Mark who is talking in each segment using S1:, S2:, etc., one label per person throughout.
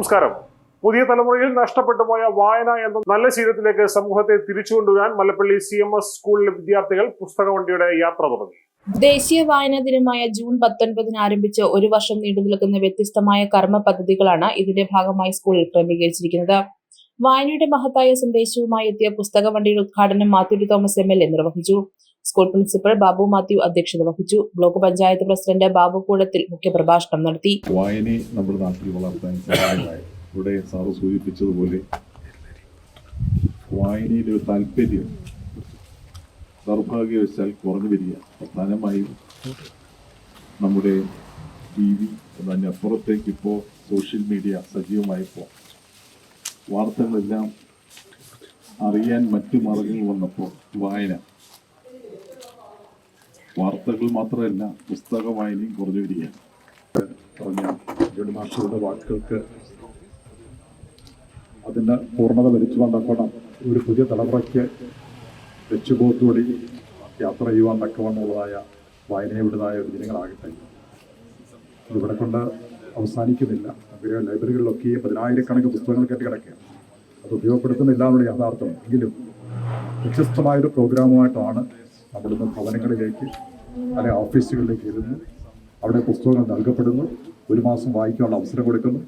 S1: നമസ്കാരം. പുതിയ തലമുറയിൽ നഷ്ടപ്പെട്ടു പോയ വായന എന്ന നല്ല ശീലത്തിലേക്ക് സമൂഹത്തെ തിരിച്ചുകൊണ്ടുവരാൻ മല്ലപ്പള്ളി സി എം എസ് സ്കൂളിലെ വിദ്യാർത്ഥികൾ പുസ്തകവണ്ടിയുടെ യാത്ര തുടങ്ങി.
S2: ദേശീയ വായനാ ദിനമായ ജൂൺ പത്തൊൻപതിന് ആരംഭിച്ച ഒരു വർഷം നീണ്ടു നിൽക്കുന്ന വ്യത്യസ്തമായ കർമ്മ പദ്ധതികളാണ് ഇതിന്റെ ഭാഗമായി സ്കൂളിൽ ക്രമീകരിച്ചിരിക്കുന്നത്. വായനയുടെ മഹത്തായ സന്ദേശവുമായി എത്തിയ പുസ്തക വണ്ടിയുടെ ഉദ്ഘാടനം Mathew Thomas M L A നിർവഹിച്ചു. സ്കൂൾ പ്രിൻസിപ്പൽ ബാബു മാത്യു അധ്യക്ഷത വഹിച്ചു. ബ്ലോക്ക് പഞ്ചായത്ത് പ്രസിഡന്റ് ബാബു കൂടത്തിൽ മുഖ്യപ്രഭാഷണം നടത്തി.
S3: വായനയെ നമ്മുടെ നാട്ടിൽ വളർത്താൻ ഇവിടെ സാറ് സൂചിപ്പിച്ചതുപോലെ വായനയിലെ ഒരു താല്പര്യം ദൗർഭാഗ്യവശാൽ കുറഞ്ഞു വരിക. പ്രധാനമായും നമ്മുടെ ടി വി അപ്പുറത്തേക്ക് ഇപ്പോൾ സോഷ്യൽ മീഡിയ സജീവമായപ്പോൾ വാർത്തകളെല്ലാം അറിയാൻ മറ്റു മാർഗങ്ങൾ വന്നപ്പോൾ വായന വാർത്തകൾ മാത്രമല്ല പുസ്തക വായനയും കുറഞ്ഞു വരികയാണ്. പറഞ്ഞ വാക്കുകൾക്ക് അതിന്റെ പൂർണത വരച്ചു തക്കണം ഒരു പുതിയ തലമുറയ്ക്ക് ലക്ഷ്യബോധത്തോടെ യാത്ര ചെയ്യുവാൻ തക്കവണ്ണുള്ളതായ വായനയുടേതായ ഒരു ദിനങ്ങളാകട്ടെ. ഇവിടെ കൊണ്ട് അവസാനിക്കുന്നില്ല. നമുക്ക് ലൈബ്രറികളിലൊക്കെ പതിനായിരക്കണക്കിന് പുസ്തകങ്ങൾ കെട്ടി കിടക്കുകയാണ്. അത് ഉപയോഗപ്പെടുത്തുന്നില്ല എന്നുള്ള യാഥാർത്ഥ്യം. എങ്കിലും വ്യത്യസ്തമായൊരു പ്രോഗ്രാമുമായിട്ടാണ് നമ്മളിന്ന് ഭവനങ്ങളിലേക്ക് അല്ലെങ്കിൽ ഓഫീസുകളിലേക്ക് ഇരുന്ന് അവിടെ പുസ്തകങ്ങൾ നൽകപ്പെടുന്നു. ഒരു മാസം വായിക്കാനുള്ള അവസരം കൊടുക്കുന്നു.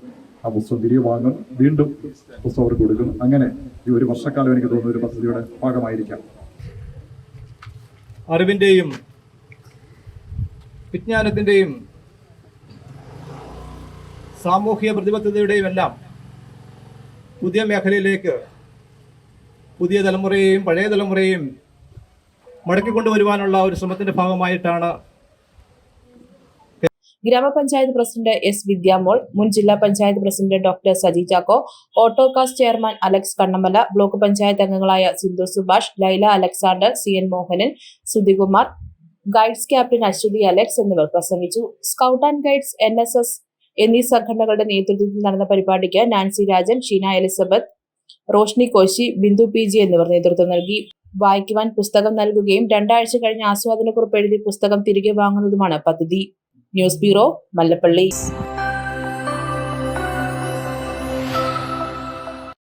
S3: ആ പുസ്തകം തിരികെ വാങ്ങുന്നു. വീണ്ടും പുസ്തകം അവർക്ക് കൊടുക്കുന്നു. അങ്ങനെ ഈ ഒരു വർഷക്കാലം എനിക്ക് തോന്നുന്ന ഒരു പദ്ധതിയുടെ ഭാഗമായിരിക്കാം.
S4: അറിവിന്റെയും വിജ്ഞാനത്തിന്റെയും സാമൂഹിക പ്രതിബദ്ധതയുടെയും എല്ലാം പുതിയ മേഖലയിലേക്ക് പുതിയ തലമുറയെയും പഴയ തലമുറയെയും മടക്കിക്കൊണ്ടുവരുവാനുള്ള ഒരു ശ്രമത്തിന്റെ ഭാഗമായിട്ടാണ്
S2: ഗ്രാമപഞ്ചായത്ത് പ്രസിഡന്റ് എസ് വിദ്യാമോൾ മുൻ ജില്ലാ panchayat president doctor Saji Chacko Autokast chairman Alex Kannamala block panchayat അംഗങ്ങളായ Sindhu Subhash Laila Alexander C N Mohanan Sudhikumar guides captain Aswathy Alex എന്നിവർ പ്രസംഗിച്ചു. Scout and guides N S S എന്നീ സംഘടനകളുടെ നേതൃത്വത്തിൽ നടന്ന പരിപാടിക്ക് നാൻസി രാജൻ ഷീന എലിസബത്ത് റോഷ്നി കോശി ബിന്ദു പി ജി എന്നിവർ നേതൃത്വം നൽകി. വായിക്കുവാൻ പുസ്തകം നൽകുകയും രണ്ടാഴ്ച കഴിഞ്ഞ് ആസ്വാദനക്കുറിപ്പ് എഴുതി പുസ്തകം തിരികെ വാങ്ങുന്നതുമാണ് പദ്ധതി. News bureau Mallappally.